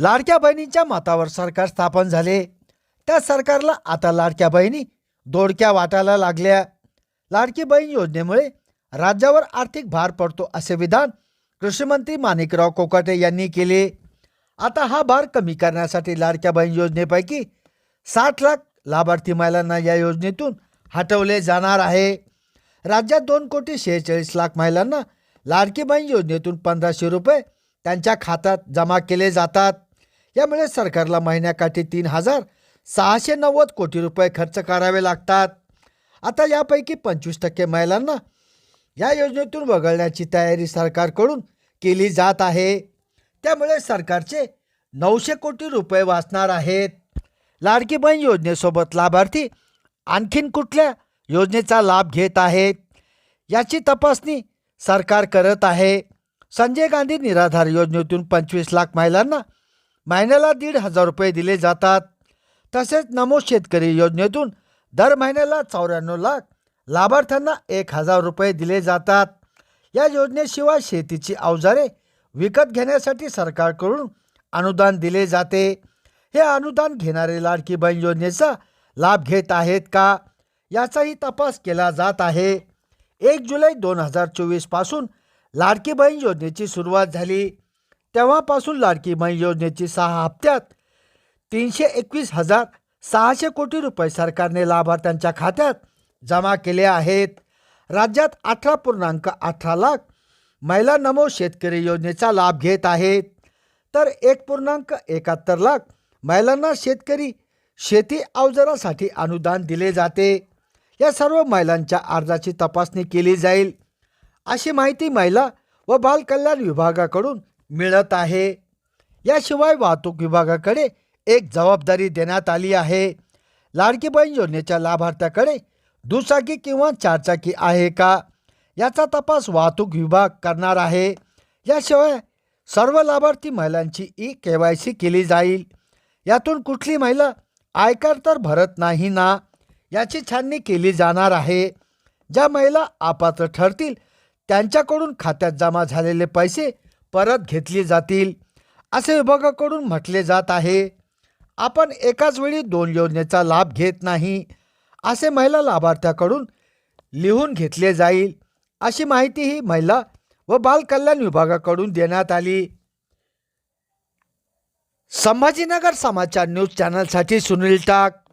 लाडक्या बहिणींच्या मतावर सरकार स्थापन झाले. त्या सरकारला आता लाडक्या बहिणी दोडक्या वाटायला लागल्या. लाडकी बहीण योजनेमुळे राज्यावर आर्थिक भार पडतो असे विधान कृषीमंत्री माणिकराव कोकाटे यांनी केले. आता हा भार कमी करण्यासाठी लाडक्या बहीण योजनेपैकी साठ लाख लाभार्थी महिलांना या योजनेतून हटवले जाणार आहे. राज्यात दोन कोटी शेहेचाळीस लाख महिलांना लाडकी बहीण योजनेतून पंधराशे रुपये त्यांच्या खात्यात जमा केले जातात. यामुळे सरकारला महिन्याकाठी तीन हजार सहाशे नव्वद कोटी रुपये खर्च करावे लागतात. आता यापैकी पंचवीस टक्के महिलांना या योजनेतून वगळण्याची तयारी सरकारकडून केली जात आहे. त्यामुळे सरकारचे नऊशे कोटी रुपये वाचणार आहेत. लाडकी बहीण योजनेसोबत लाभार्थी आणखीन कुठल्या योजनेचा लाभ घेत आहेत? याची तपासणी सरकार करत आहे. संजय गांधी निराधार योजनेतून पंचवीस लाख महिलांना महिन्याला दीड हजार रुपये दिले जातात. तसेच नमो शेतकरी योजनेतून दर महिन्याला चौऱ्याण्णव लाख लाभार्थ्यांना एक हजार रुपये दिले जातात. या योजनेशिवाय शेतीची अवजारे विकत घेण्यासाठी सरकारकडून अनुदान दिले जाते. हे अनुदान घेणारे लाडकी बहीण योजनेचा लाभ घेत आहेत का? याचाही तपास केला जात आहे. एक जुलै दोन हजार चोवीसपासून लाडकी बहीण योजनेची सुरुवात झाली. तेव्हापासून लाडकी बहीण योजनेची सहा हप्त्यात तीनशे एकवीस हजार सहाशे कोटी रुपये सरकारने लाभार्थ्यांच्या खात्यात जमा केले आहेत. राज्यात अठरा पूर्णांक अठरा लाख महिला नमो शेतकरी योजनेचा लाभ घेत आहेत. तर एक पूर्णांक एकाहत्तर लाख महिलांना शेतकरी शेती अवजारासाठी अनुदान दिले जाते. या सर्व महिलांच्या अर्जाची तपासणी केली जाईल. अशी माहिती महिला व बालकल्याण विभागाकडून मिळत आहे. याशिवाय वाहतूक विभागाकडे एक जबाबदारी देण्यात आली आहे. लाडकी बहीण योजनेच्या लाभार्थ्याकडे दुचाकी किंवा चारचाकी आहे का? याचा तपास वाहतूक विभाग करणार आहे. याशिवाय सर्व लाभार्थी महिलांची ई के वाय सी केली जाईल. यातून कुठली महिला आयकर तर भरत नाही ना याची छाननी केली जाणार आहे. ज्या महिला अपात्र ठरतील त्यांच्याकडून खात्यात जमा झालेले पैसे परत घेतली जातील असे विभागाकडून म्हटले जात आहे. आपण एकाच वेळी दोन योजनेचा लाभ घेत नाही असे महिला लाभार्थ्याकडून लिहून घेतले जाईल अशी माहितीही महिला व बालकल्याण विभागाकडून देण्यात आली. संभाजीनगर समाचार न्यूज चॅनलसाठी सुनील टाक.